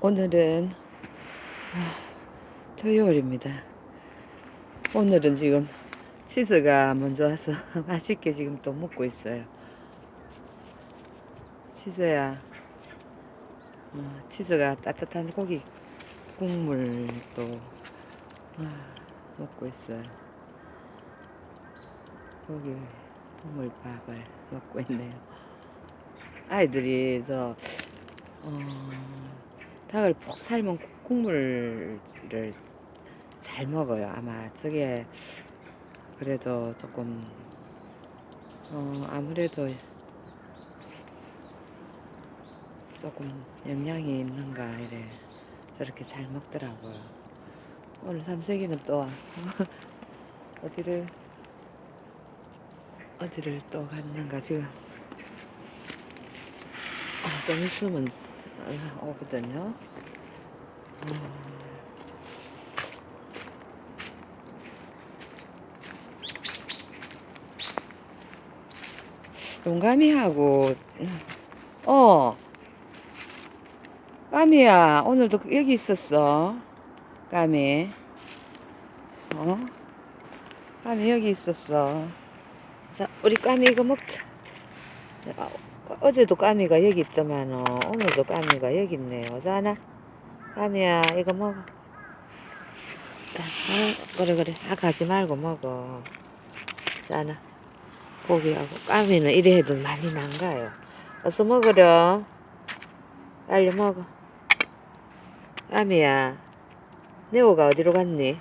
오늘은 아, 토요일입니다. 오늘은 지금 치즈가 먼저 와서 맛있게 지금 또 먹고 있어요. 치즈야, 어, 치즈가 따뜻한 고기 국물 또 아, 먹고 있어요. 고기 국물밥을 먹고 있네요. 아이들이 저 어, 닭을 푹 삶은 국물을 잘 먹어요. 아마 저게 그래도 조금 어, 아무래도 조금 영양이 있는가 이래 저렇게 잘 먹더라고요. 오늘 삼색이는 또 어디를 어디를 또 갔는가 지금 아, 좀 있으면 어, 오거든요. 음. 용감이하고 어. 까미야 오늘도 여기 있었어. 까미. 어? 까미 여기 있었어. 자 우리 까미 이거 먹자. 아, 어제도 까미가 여기 있더만 어, 오늘도 까미가 여기 있네요. 자나? 까미야 이거 먹어. 자, 아, 그래 그래. 아 가지 말고 먹어. 자나? 고기하고. 까미는 이래 해도 많이 난가요? 어서 먹으렴. 빨리 먹어. 까미야 네오가 어디로 갔니?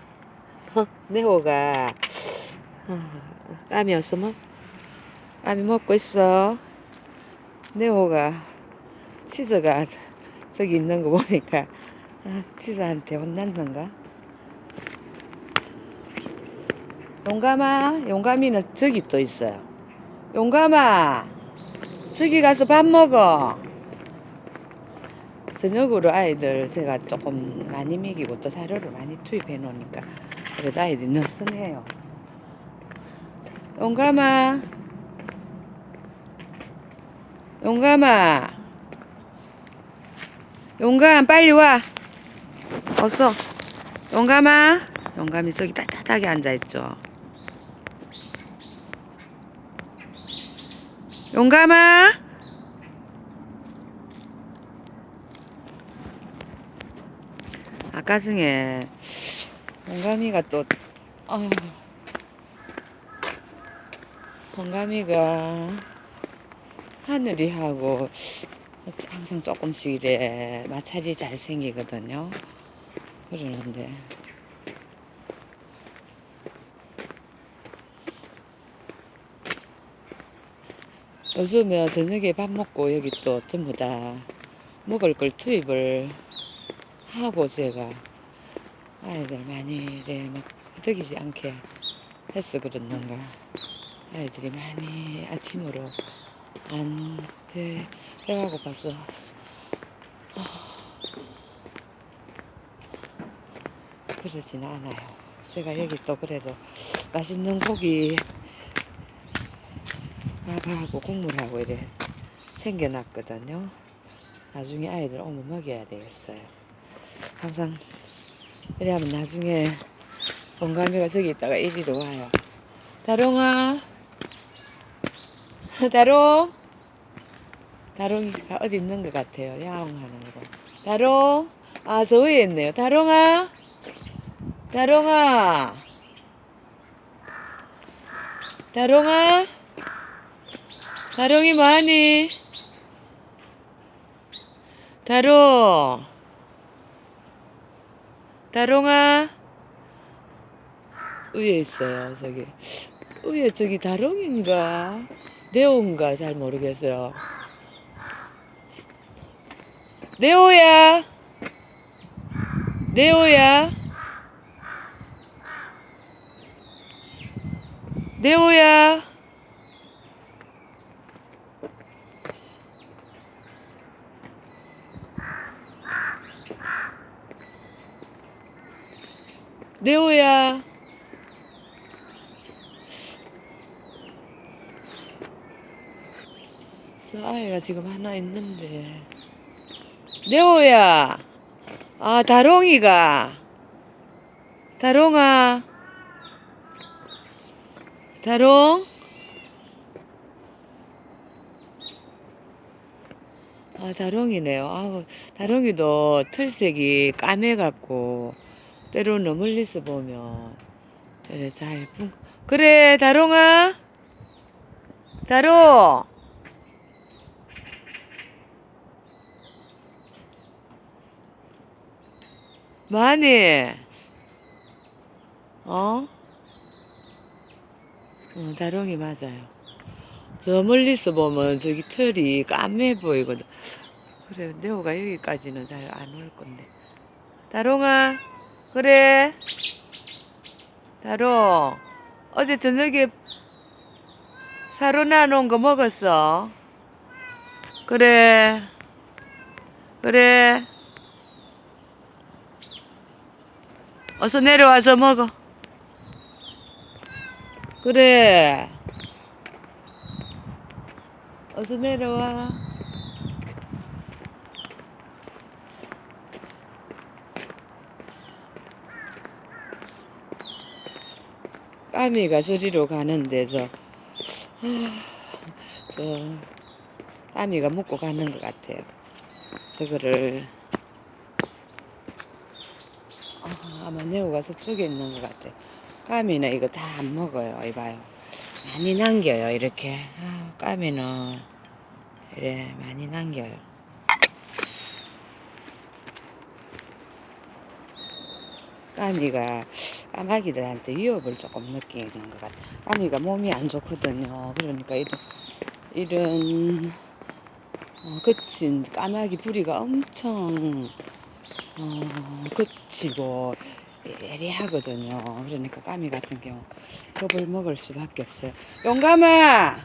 어, 네오가. 어, 까미 어서 먹. 까미 먹고 있어 네오가 치즈가 저기 있는 거 보니까 아, 치즈한테 혼났는가? 용감아, 용감이는 저기 또 있어요. 용감아, 저기 가서 밥 먹어. 저녁으로 아이들 제가 조금 많이 먹이고 또 사료를 많이 투입해 놓으니까 그래도 아이들이 느슨해요. 용감아, 용감아, 용감 빨리 와. 어서. 용감아, 용감이 저기 따뜻하게 앉아 있죠. 용감아. 아까 중에 용감이가 또 아, 용감이가 하늘이하고 항상 조금씩 이래 마찰이 잘 생기거든요. 그러는데 요즘에 저녁에 밥 먹고 여기 또 전부 다 먹을 걸 투입을 하고 제가 아이들 많이 이래 막 허덕이지 않게 해서 그렇는가 아이들이 많이 아침으로 안 돼, 배가 고파서 그러진 않아요. 제가 여기 또 그래도 맛있는 고기 밥하고 국물하고 이래 챙겨놨거든요. 나중에 아이들 오면 먹여야 되겠어요. 항상 이래 하면 나중에 동감이가 저기 있다가 이리로 와요. 다롱아, 다롱, 다롱이가 어디 있는 것 같아요. 야옹하는 거. 다롱, 아, 저 위에 있네요. 다롱아, 다롱아, 다롱아, 다롱이 뭐하니? 다롱, 다롱아, 위에 있어요. 저기 위에 저기 다롱인가 네오인가 잘 모르겠어요. 네오야, 네오야, 네오야. 네오야. 저 아이가 지금 하나 있는데. 네오야. 아, 다롱이가. 다롱아. 다롱? 아, 다롱이네요. 아우, 다롱이도 털색이 까매갖고, 때로는 멀리서 보면, 그래, 잘, 분- 그래, 다롱아. 다롱. 많이. 어? 어, 다롱이 맞아요. 저 멀리서 보면 저기 털이 까매 보이거든. 그래, 네오가 여기까지는 잘 안 올 건데. 다롱아, 그래. 다롱, 어제 저녁에 사로나 놓은 거 먹었어? 그래. 그래. 어서 내려와서 먹어. 그래. 어서 내려와. 까미가 저리로 가는데 저, 아, 저 까미가 먹고 가는 것 같아요. 저거를 아, 아마 네오가 저쪽에 있는 것 같아. 까미는 이거 다 안 먹어요. 이봐요. 많이 남겨요. 이렇게. 아, 까미는 이래 많이 남겨요. 까미가 까마귀들한테 위협을 조금 느끼는 것 같아. 까미가 몸이 안 좋거든요. 그러니까 이런 이런 어, 거친 까마귀 부리가 엄청 어, 거치고 예리하거든요. 그러니까 까미 같은 경우 겁을 먹을 수밖에 없어요. 용감아!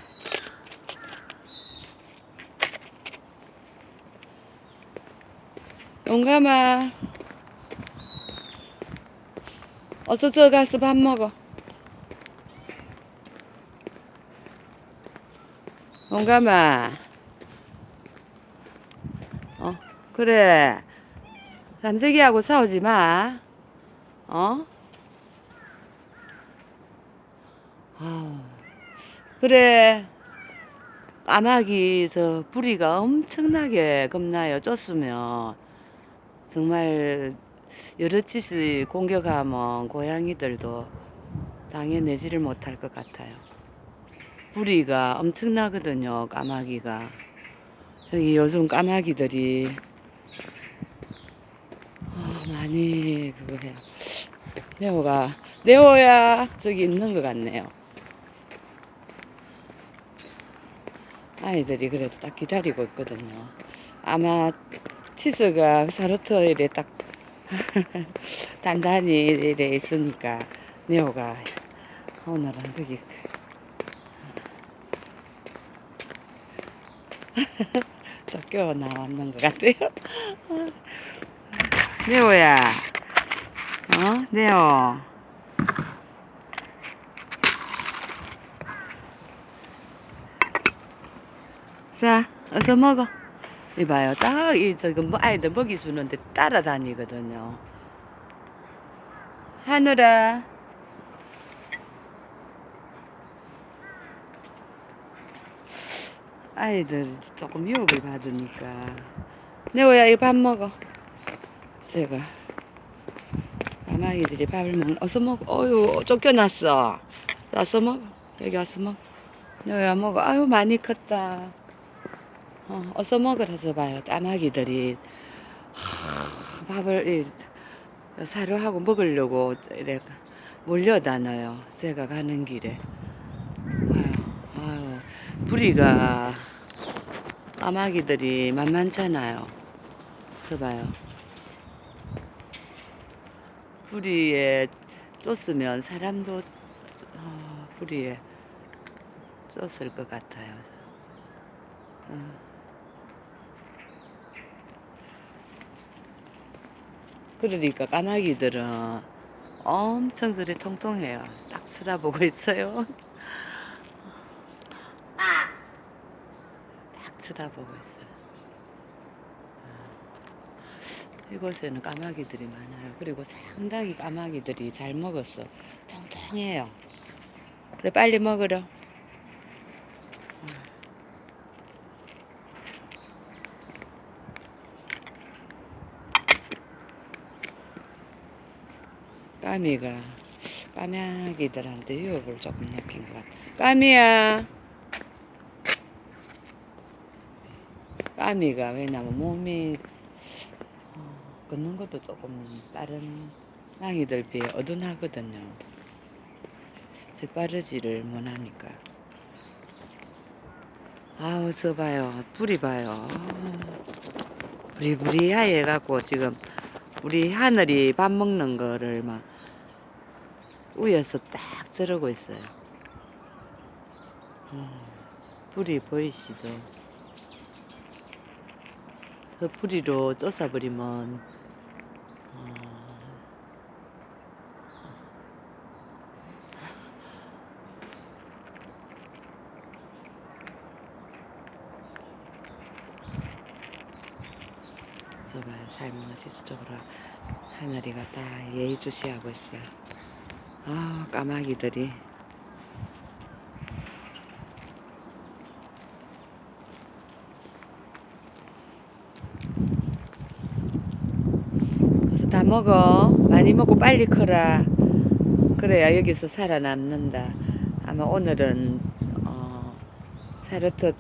용감아! 어서 저 가서 밥 먹어. 용감아. 어, 그래. 삼색이하고 싸우지 마. 어? 아우, 그래. 까마귀 저 부리가 엄청나게 겁나요. 쫓으면 정말 여러 짓이 공격하면 고양이들도 당해내지를 못할 것 같아요. 부리가 엄청나거든요. 까마귀가. 여기 요즘 까마귀들이 아, 많이 그거 해요. 네오가 네오야 저기 있는 것 같네요. 아이들이 그래도 딱 기다리고 있거든요. 아마 치즈가 사르터일에 딱 단단히 이래 있으니까 네오가 오늘은 거기 쫓겨 나왔는 것 같아요. 네오야, 어, 네오. 자, 어서 먹어. 이봐요, 딱 이 저기 뭐 아이들 먹이 주는데 따라다니거든요. 하늘아. 아이들 조금 유혹을 받으니까. 네오야, 이거 밥 먹어. 제가 까마귀들이 밥을 먹는 어서 먹어 어유 쫓겨났어. 와서 먹어 여기 와서 먹어 너야 먹어. 아유 많이 컸다. 어, 어서 먹으라서 봐요 까마귀들이. 하, 밥을 이, 사료 하고 먹으려고 이래 몰려다녀요 제가 가는 길에. 아유, 아유 부리가 까마귀들이 만만찮아요. 봐요 부리에 쫓으면 사람도 어, 부리에 쫓을 것 같아요. 어. 그러니까 까마귀들은 엄청 저리 통통해요. 딱 쳐다보고 있어요. 딱 쳐다보고 있어요. 이곳에는 까마귀들이 많아요. 그리고 상당히 까마귀들이 잘 먹었어. 통통해요. 그래, 빨리 먹으려. 까미가 까마귀들한테 유혹을 조금 느낀 것 같아. 까미야. 까미가 왜냐면 몸이 어, 걷는 것도 조금 다른 낭이들 비해 어둔하거든요. 재빠르지를 못하니까. 아우 저 봐요. 불이 봐요. 부리부리하게 해갖고 지금 우리 하늘이 밥 먹는 거를 막 위에서 딱 저러고 있어요. 음, 불이 보이시죠? 그 뿌리로 쫓아버리면 어, 저봐요 살모시 쪽으로 하늘이가 다 예의주시하고 있어요. 아 까마귀들이 다 먹어. 많이 먹고 빨리 커라. 그래야 여기서 살아남는다. 아마 오늘은 어, 사르토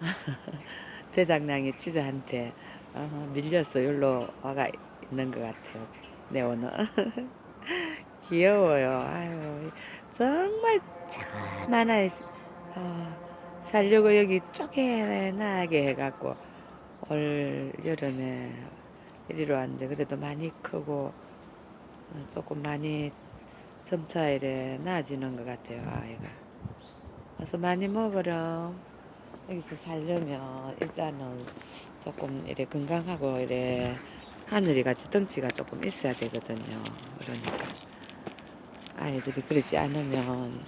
대장량이 치즈한테 어, 밀려서 여기로 와가 있는 것 같아요. 네 오늘 귀여워요. 아유 정말 참 하나 어, 살려고 여기 쪼개나게 해갖고 올 여름에 이리로 왔는데 그래도 많이 크고 어, 조금 많이 점차 이래 나아지는 것 같아요 아이가. 그래서 많이 먹으러 여기서 살려면 일단은 조금 이래 건강하고 이래 하늘이 같이 덩치가 조금 있어야 되거든요 그러니까. 아이들이 그러지 않으면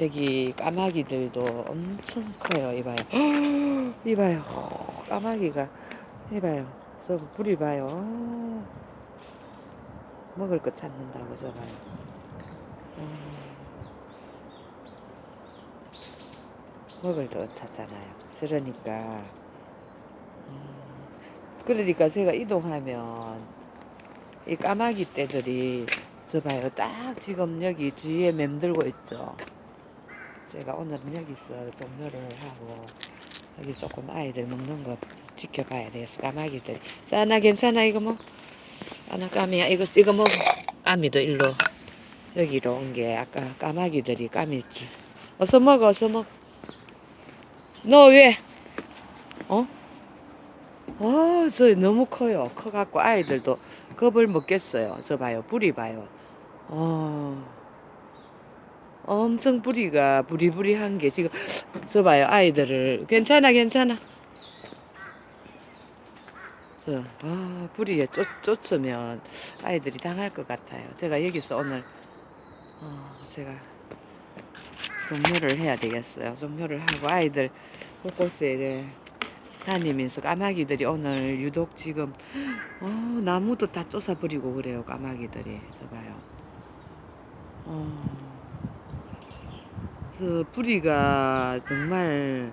여기 까마귀들도 엄청 커요 이봐요 이봐요 까마귀가 이봐요 저 불이 봐요. 먹을 거 찾는다고 저 봐요. 음, 먹을 거 찾잖아요. 그러니까 음, 그러니까 제가 이동하면 이 까마귀 떼들이 저 봐요. 딱 지금 여기 주위에 맴들고 있죠. 제가 오늘은 여기서 종료를 하고 여기 조금 아이들 먹는 거 지켜봐야 되겠어 까마귀들 자나 괜찮아 이거 뭐 아나 까미야 이거 이거 먹어 까미도 일로 여기로 온 게 아까 까마귀들이 까미 주- 어서 먹어 어서 먹어 너 왜? 어? 어, 저 너무 커요. 커갖고 아이들도 겁을 먹겠어요. 저 봐요. 뿌리 봐요. 어, 엄청 뿌리가 부리부리한 게 지금 저 봐요. 아이들을 괜찮아, 괜찮아. 저, 아, 뿌리에 쫓, 쫓으면 아이들이 당할 것 같아요. 제가 여기서 오늘, 어, 제가 종료를 해야 되겠어요. 종료를 하고 아이들 곳곳에 이래 다니면서 까마귀들이 오늘 유독 지금, 어, 나무도 다 쫓아버리고 그래요. 까마귀들이. 저 봐요. 어, 그 뿌리가 정말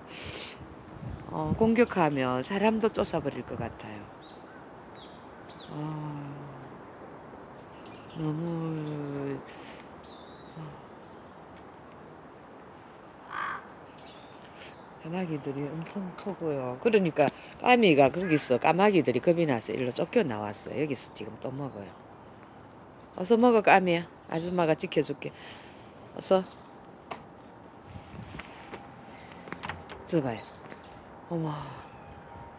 어, 공격하면 사람도 쫓아버릴 것 같아요. 어, 너무 까마귀들이 엄청 크고요. 그러니까 까미가 거기서 까마귀들이 겁이 나서 일로 쫓겨 나왔어요. 여기서 지금 또 먹어요. 어서 먹어 까미야. 아줌마가 지켜줄게. 어서. 저 봐요. 어머,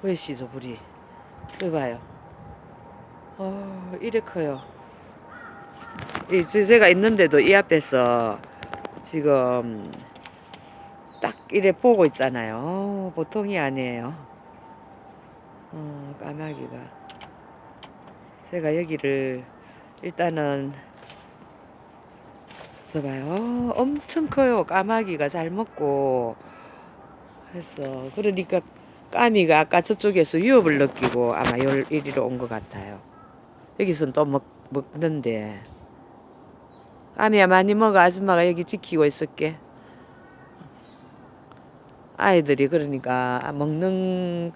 왜 시저 불이? 저 봐요. 어, 이래 커요. 이 제- 제가 있는데도 이 앞에서 지금 딱 이래 보고 있잖아요. 어, 보통이 아니에요. 어, 까마귀가. 제가 여기를 일단은 저 봐요. 어, 엄청 커요. 까마귀가 잘 먹고 해서 그러니까 까미가 아까 저쪽에서 유업을 느끼고 아마 열 이리로 온 것 같아요. 여기서는 또 먹, 먹는데. 까미야 많이 먹어. 아줌마가 여기 지키고 있을게. 아이들이 그러니까 먹는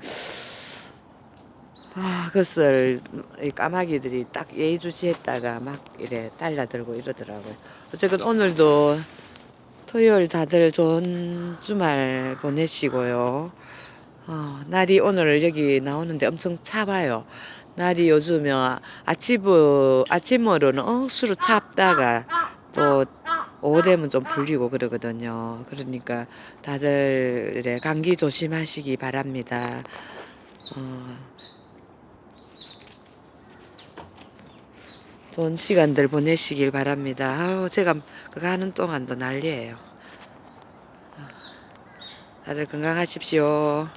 아, 그것을 이 까마귀들이 딱 예의주시했다가 막 이래 달라들고 이러더라고요. 어쨌든 오늘도 토요일 다들 좋은 주말 보내시고요. 어, 날이 오늘 여기 나오는데 엄청 차봐요. 날이 요즘에 아침, 아침으로는 억수로 찹다가 또 오후 되면 좀 풀리고 그러거든요. 그러니까 다들 이래 감기 조심하시기 바랍니다. 어, 좋은 시간들 보내시길 바랍니다. 아우, 제가 그거 하는 동안도 난리예요. 다들 건강하십시오.